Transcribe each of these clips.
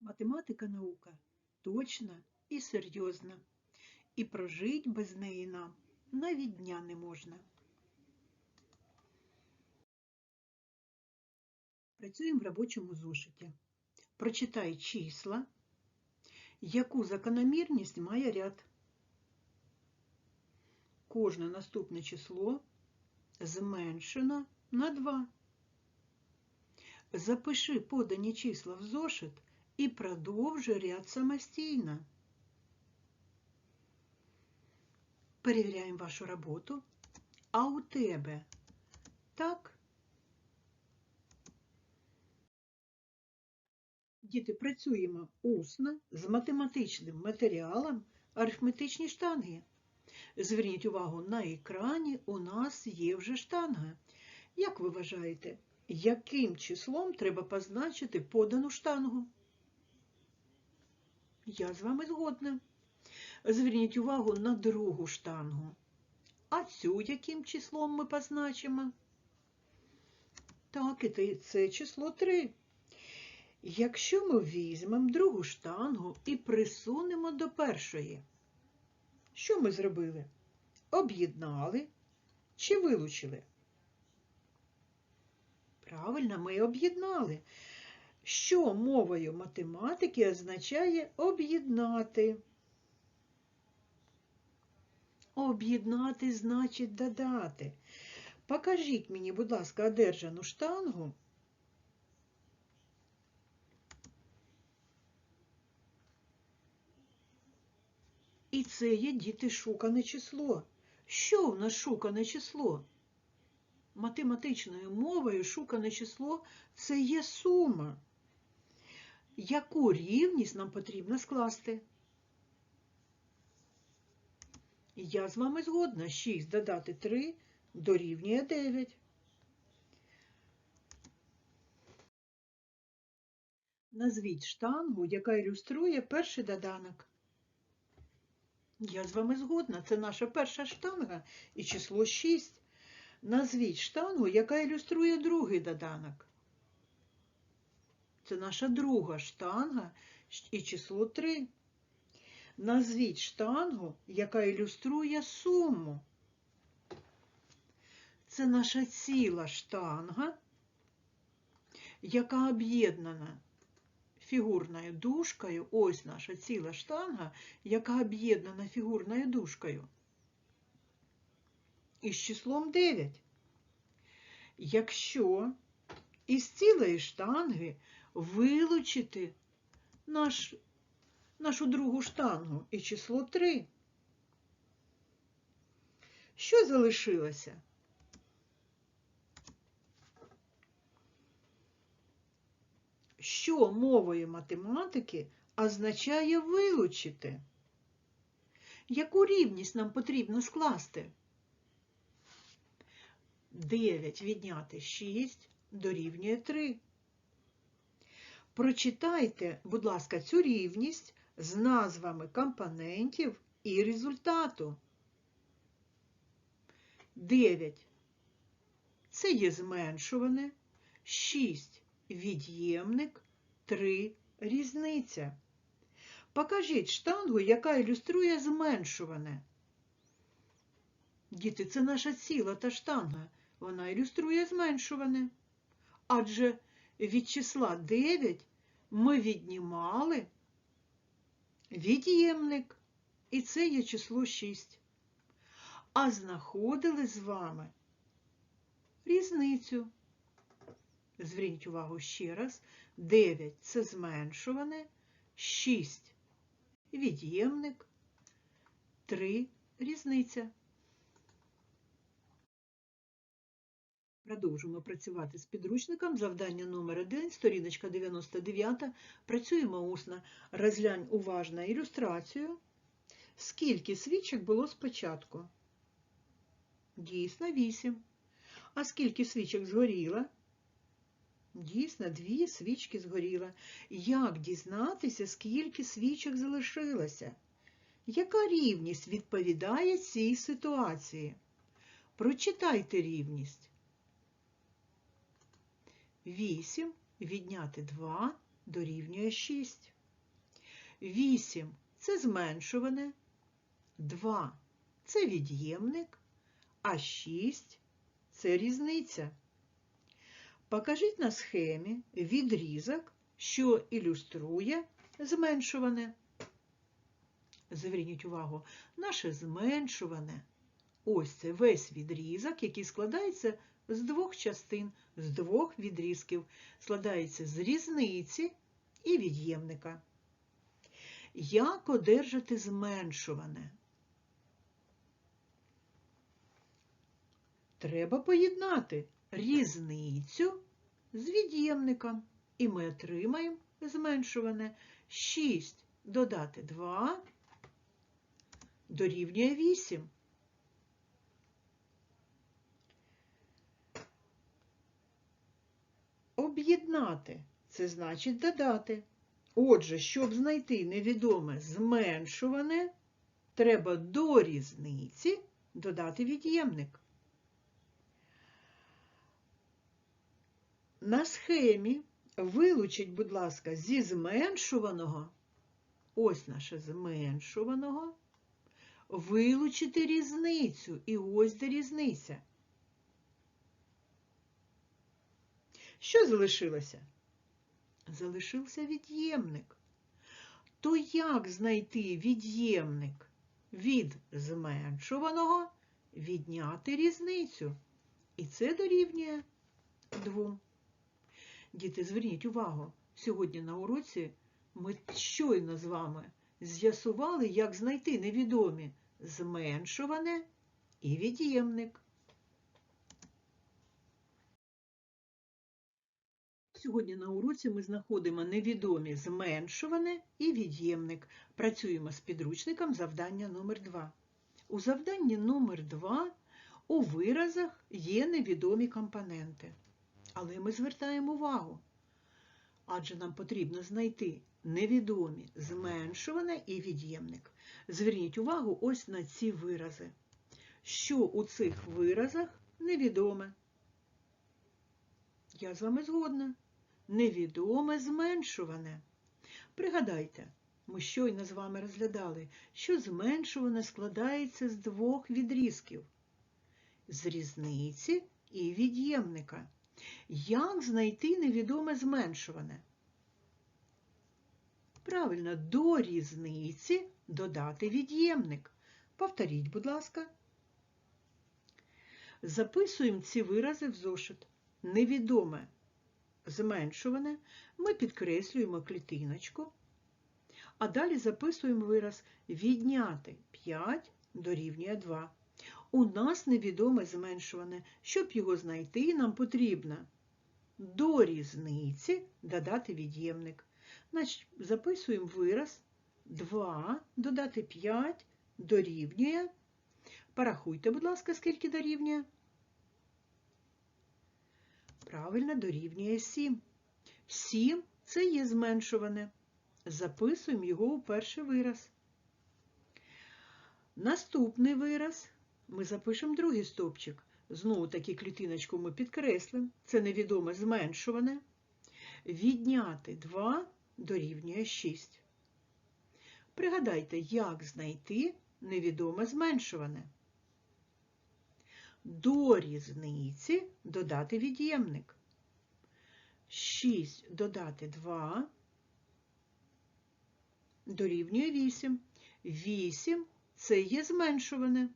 Математика наука точна і серйозна, і прожить без неї нам навіть дня не можна. Працюємо в робочому зошиті. Прочитай числа, яку закономірність має ряд. Кожне наступне число зменшено на 2. Запиши подані числа в зошит і продовжуй ряд самостійно. Перевіряємо вашу роботу. А у тебе так? Діти, працюємо усно з математичним матеріалом арифметичні штанги. Зверніть увагу, на екрані у нас є вже штанга. Як ви вважаєте, яким числом треба позначити подану штангу? Я з вами згодна. Зверніть увагу на другу штангу. А цю яким числом ми позначимо? Так, і це число 3. Якщо ми візьмемо другу штангу і присунемо до першої, що ми зробили? Об'єднали чи вилучили? Правильно, ми об'єднали. Що мовою математики означає об'єднати? Об'єднати значить додати. Покажіть мені, будь ласка, одержану штангу. І це є діти шукане число. Що в нас шукане число? Математичною мовою шукане число це є сума. Яку рівність нам потрібно скласти? Я з вами згодна. 6 додати 3 дорівнює 9. Назвіть штангу, яка ілюструє перший доданок. Я з вами згодна. Це наша перша штанга і число 6. Назвіть штангу, яка ілюструє другий доданок. Це наша друга штанга і число 3. Назвіть штангу, яка ілюструє суму. Це наша ціла штанга, яка об'єднана фігурною дужкою. Ось наша ціла штанга, яка об'єднана фігурною дужкою. Із числом 9. Якщо із цілої штанги вилучити наш, нашу другу штангу і число 3, що залишилося? Що мовою математики означає вилучити? Яку рівність нам потрібно скласти? 9 відняти 6 дорівнює 3. Прочитайте, будь ласка, цю рівність з назвами компонентів і результату. 9 це є зменшуване, 6 від'ємник, 3 різниця. Покажіть штангу, яка ілюструє зменшуване. Діти, це наша ціла та штанга. Вона ілюструє зменшуване. Адже від числа 9 ми віднімали від'ємник, і це є число 6. А знаходили з вами різницю. Зверніть увагу ще раз, 9 це зменшуване, 6 від'ємник, 3 різниця. Продовжуємо працювати з підручником. Завдання номер 1, сторіночка 99. Працюємо усно. Розглянь уважно ілюстрацію. Скільки свічок було спочатку? Дійсно, 8. А скільки свічок згоріло? Дійсно, дві свічки згоріло. Як дізнатися, скільки свічок залишилося? Яка рівність відповідає цій ситуації? Прочитайте рівність. 8 відняти 2 дорівнює 6. 8 це зменшуване, 2 це від'ємник, а 6 це різниця. Покажіть на схемі відрізок, що ілюструє зменшуване. Зверніть увагу, наше зменшуване. Ось це весь відрізок, який складається з двох частин, з двох відрізків, складається з різниці і від'ємника. Як одержати зменшуване? Треба поєднати різницю з від'ємником, і ми отримаємо зменшуване 6 додати 2 дорівнює 8. Об'єднати це значить додати. Отже, щоб знайти невідоме зменшуване, треба до різниці додати від'ємник. На схемі вилучіть, будь ласка, зі зменшуваного, ось наше зменшуваного, вилучити різницю. І ось де різниця. Що залишилося? Залишився від'ємник. То як знайти від'ємник від зменшуваного, відняти різницю? І це дорівнює 2. Діти, зверніть увагу, сьогодні на уроці ми щойно з вами з'ясували, як знайти невідомі зменшуване і від'ємник. Сьогодні на уроці ми знаходимо невідомі зменшуване і від'ємник. Працюємо з підручником завдання номер 2 У завданні номер 2 у виразах є невідомі компоненти. Але ми звертаємо увагу, адже нам потрібно знайти невідомі зменшуване і від'ємник. Зверніть увагу ось на ці вирази. Що у цих виразах невідоме? Я з вами згодна. Невідоме зменшуване. Пригадайте, ми щойно з вами розглядали, що зменшуване складається з двох відрізків з різниці і від'ємника. Як знайти невідоме зменшуване? Правильно, до різниці додати від'ємник. Повторіть, будь ласка. Записуємо ці вирази в зошит. Невідоме зменшуване ми підкреслюємо клітиночку, а далі записуємо вираз відняти 5 дорівнює 2. У нас невідоме зменшуване. Щоб його знайти, нам потрібно до різниці додати від'ємник. Записуємо вираз 2 додати 5 дорівнює. Порахуйте, будь ласка, скільки дорівнює. Правильно, дорівнює 7. 7 це є зменшуване. Записуємо його у перший вираз. Наступний вираз ми запишемо другий стовпчик. Знову таки клітиночку ми підкреслимо. Це невідоме зменшуване. Відняти 2 дорівнює 6. Пригадайте, як знайти невідоме зменшуване. До різниці додати від'ємник. 6 додати 2 дорівнює 8. 8 це є зменшуване.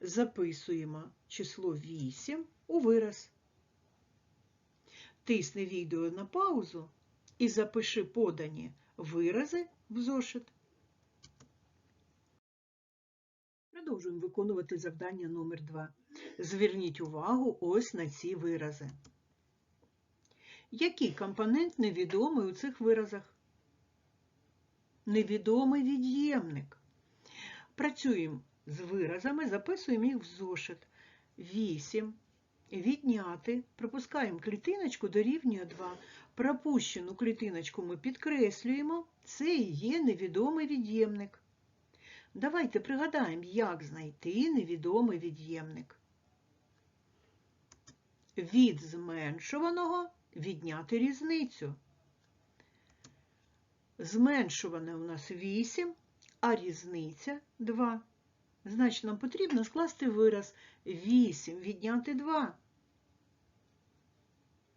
Записуємо число 8 у вираз. Тисни відео на паузу і запиши подані вирази в зошит. Продовжуємо виконувати завдання номер 2 Зверніть увагу ось на ці вирази. Який компонент невідомий у цих виразах? Невідомий від'ємник. Працюємо з виразами, записуємо їх в зошит. 8. Відняти. Пропускаємо клітиночку дорівнює 2. Пропущену клітиночку ми підкреслюємо. Це і є невідомий від'ємник. Давайте пригадаємо, як знайти невідомий від'ємник. Від зменшуваного відняти різницю. Зменшуване у нас 8, а різниця 2. Значить, нам потрібно скласти вираз 8 відняти 2.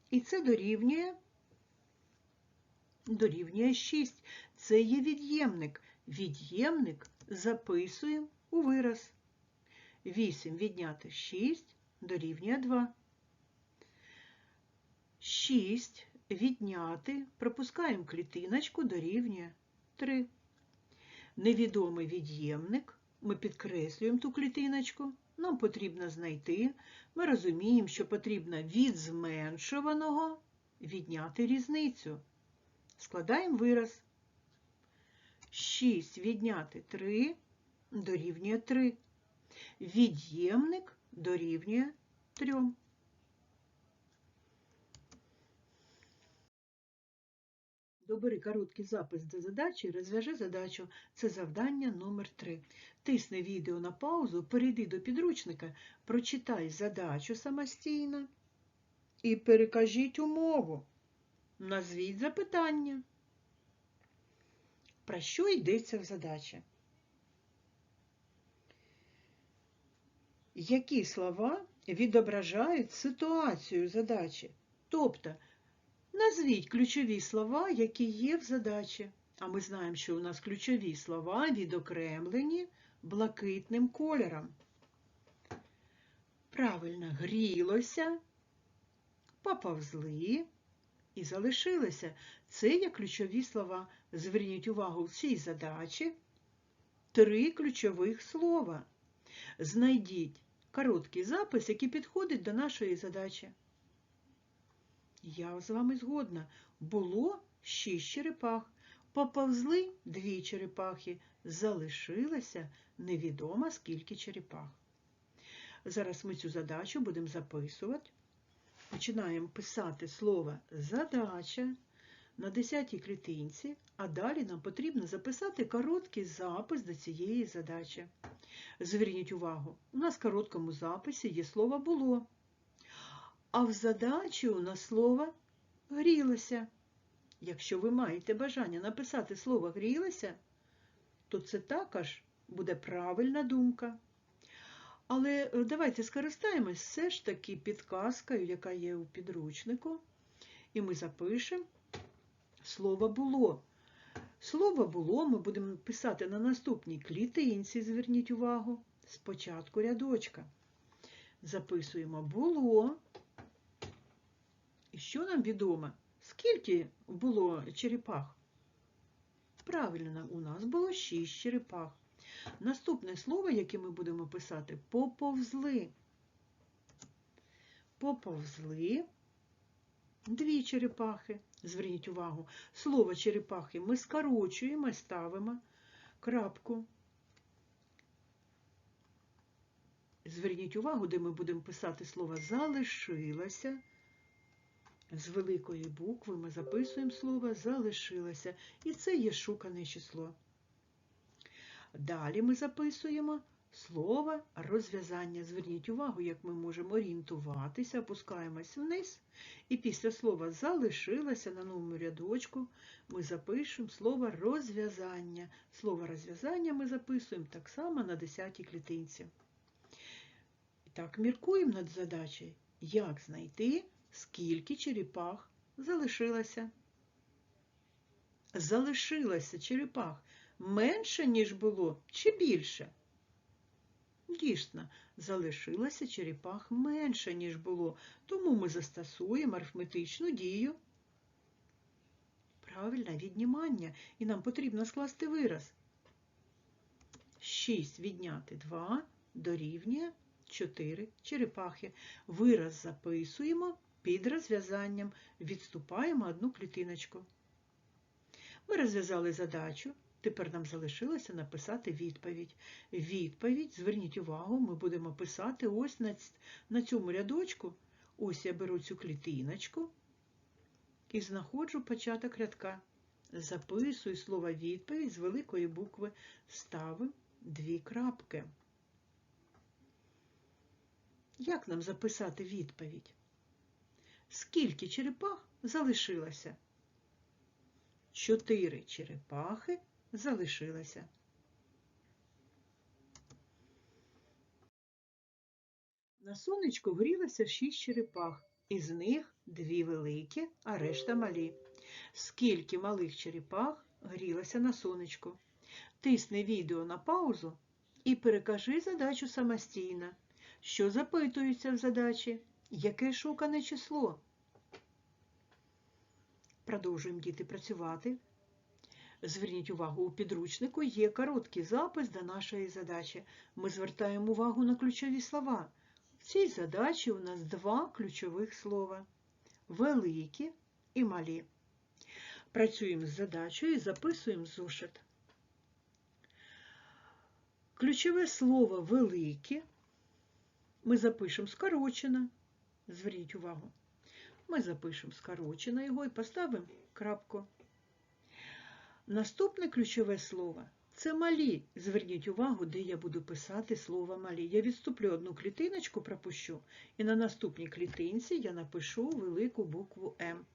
І це дорівнює, дорівнює 6. Це є від'ємник. Від'ємник записуємо у вираз. 8 відняти 6 дорівнює 2. 6 відняти, пропускаємо клітиночку, дорівнює 3. Невідомий від'ємник, ми підкреслюємо ту клітиночку, нам потрібно знайти, ми розуміємо, що потрібно від зменшуваного відняти різницю. Складаємо вираз. 6 відняти 3 дорівнює 3. Від'ємник дорівнює 3. Добери короткий запис до задачі і розв'яжи задачу. Це завдання номер 3 Тисни відео на паузу, перейди до підручника, прочитай задачу самостійно і перекажіть умову. Назвіть запитання. Про що йдеться в задачі? Які слова відображають ситуацію задачі? Тобто, назвіть ключові слова, які є в задачі. А ми знаємо, що у нас ключові слова відокремлені блакитним кольором. Правильно, грілося, поповзли і залишилося. Це є ключові слова. Зверніть увагу в цій задачі три ключових слова. Знайдіть короткий запис, який підходить до нашої задачі. Я з вами згодна. Було шість черепах. Поповзли дві черепахи. Залишилося невідомо скільки черепах. Зараз ми цю задачу будемо записувати. Починаємо писати слово задача на 10-й клітинці, а далі нам потрібно записати короткий запис до цієї задачі. Зверніть увагу, у нас в короткому записі є слово було, а в задачі у нас слово грілося. Якщо ви маєте бажання написати слово грілося, то це також буде правильна думка. Але давайте скористаємось все ж таки підказкою, яка є у підручнику, і ми запишемо слово було. Слово було ми будемо писати на наступній клітинці, зверніть увагу, спочатку рядочка. Записуємо було. І що нам відомо? Скільки було черепах? Правильно, у нас було 6 черепах. Наступне слово, яке ми будемо писати, поповзли. Поповзли дві черепахи. Зверніть увагу, слово черепахи ми скорочуємо ставимо крапку. Зверніть увагу, де ми будемо писати слово залишилося. З великої букви ми записуємо слово залишилося. І це є шукане число. Далі ми записуємо слово розв'язання. Зверніть увагу, як ми можемо орієнтуватися, опускаємось вниз. І після слова залишилося на новому рядочку ми запишемо слово розв'язання. Слово розв'язання ми записуємо так само на 10-й клітинці. І так, міркуємо над задачею, як знайти, скільки черепах залишилося. Залишилося черепах менше, ніж було, чи більше? Дійсно, залишилося черепах менше, ніж було, тому ми застосуємо арифметичну дію. Правильне віднімання, і нам потрібно скласти вираз. 6 відняти 2 дорівнює 4 черепахи. Вираз записуємо під розв'язанням, відступаємо одну клітиночку. Ми розв'язали задачу. Тепер нам залишилося написати відповідь. Відповідь, зверніть увагу, ми будемо писати ось на, на цьому рядочку. Ось я беру цю клітиночку і знаходжу початок рядка. Записую слово відповідь з великої букви, ставимо дві крапки. Як нам записати відповідь? Скільки черепах залишилося? Чотири черепахи залишилося. На сонечку грілося шість черепах, із них дві великі, а решта малі. Скільки малих черепах грілося на сонечку? Тисни відео на паузу і перекажи задачу самостійно. Що запитується в задачі? Яке шукане число? Продовжуємо діти працювати. Зверніть увагу, у підручнику є короткий запис до нашої задачі. Ми звертаємо увагу на ключові слова. В цій задачі у нас два ключових слова великі і малі. Працюємо з задачею і записуємо зошит. Ключове слово великі ми запишемо скорочено. Зверніть увагу. Ми запишемо скорочено його і поставимо крапку. Наступне ключове слово це малі. Зверніть увагу, де я буду писати слово малі. Я відступлю одну клітиночку, пропущу, і на наступній клітинці я напишу велику букву М.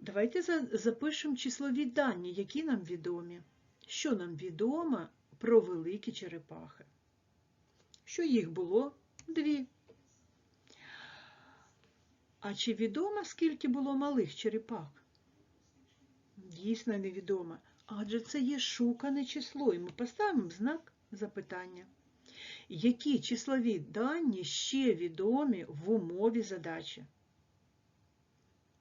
Давайте запишемо числові дані, які нам відомі. Що нам відомо про великі черепахи? Що їх було дві. А чи відомо, скільки було малих черепах? Дійсно невідомо, адже це є шукане число, і ми поставимо знак запитання. Які числові дані ще відомі в умові задачі?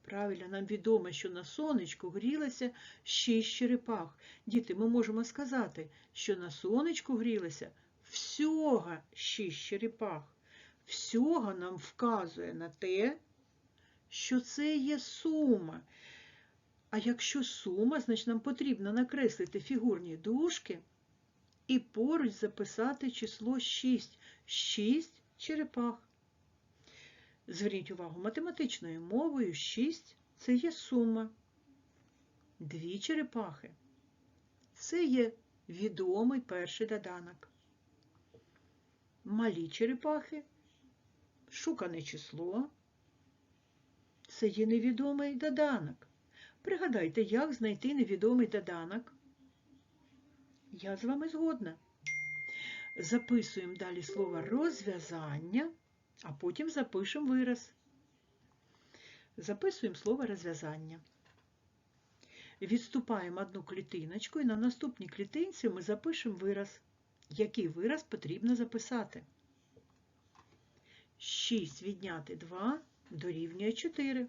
Правильно, нам відомо, що на сонечку грілося 6 черепах. Діти, ми можемо сказати, що на сонечку грілося всього 6 черепах. Всього нам вказує на те, що це є сума. А якщо сума, значить нам потрібно накреслити фігурні дужки і поруч записати число 6. 6 черепах. Зверніть увагу, математичною мовою 6 це є сума. Дві черепахи. Це є відомий перший доданок. Малі черепахи, шукане число. Це є невідомий доданок. Пригадайте, як знайти невідомий доданок. Я з вами згодна. Записуємо далі слово розв'язання, а потім запишемо вираз. Записуємо слово розв'язання. Відступаємо одну клітиночку і на наступній клітинці ми запишемо вираз. Який вираз потрібно записати? 6 відняти 2 дорівнює 4.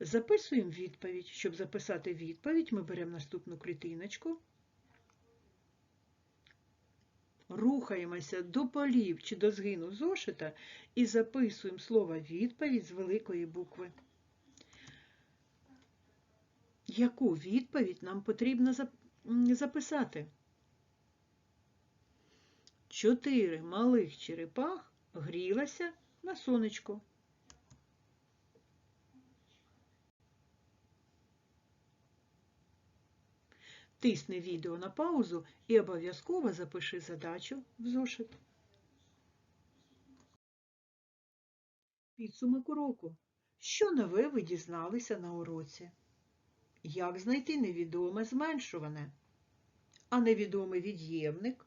Записуємо відповідь. Щоб записати відповідь, ми беремо наступну клітиночку, рухаємося до полів чи до згину зошита і записуємо слово відповідь з великої букви. Яку відповідь нам потрібно записати? Чотири малих черепах грілася на сонечку. Тисни відео на паузу і обов'язково запиши задачу в зошит. Підсумок уроку. Що нове ви дізналися на уроці? Як знайти невідоме зменшуване? А невідомий від'ємник?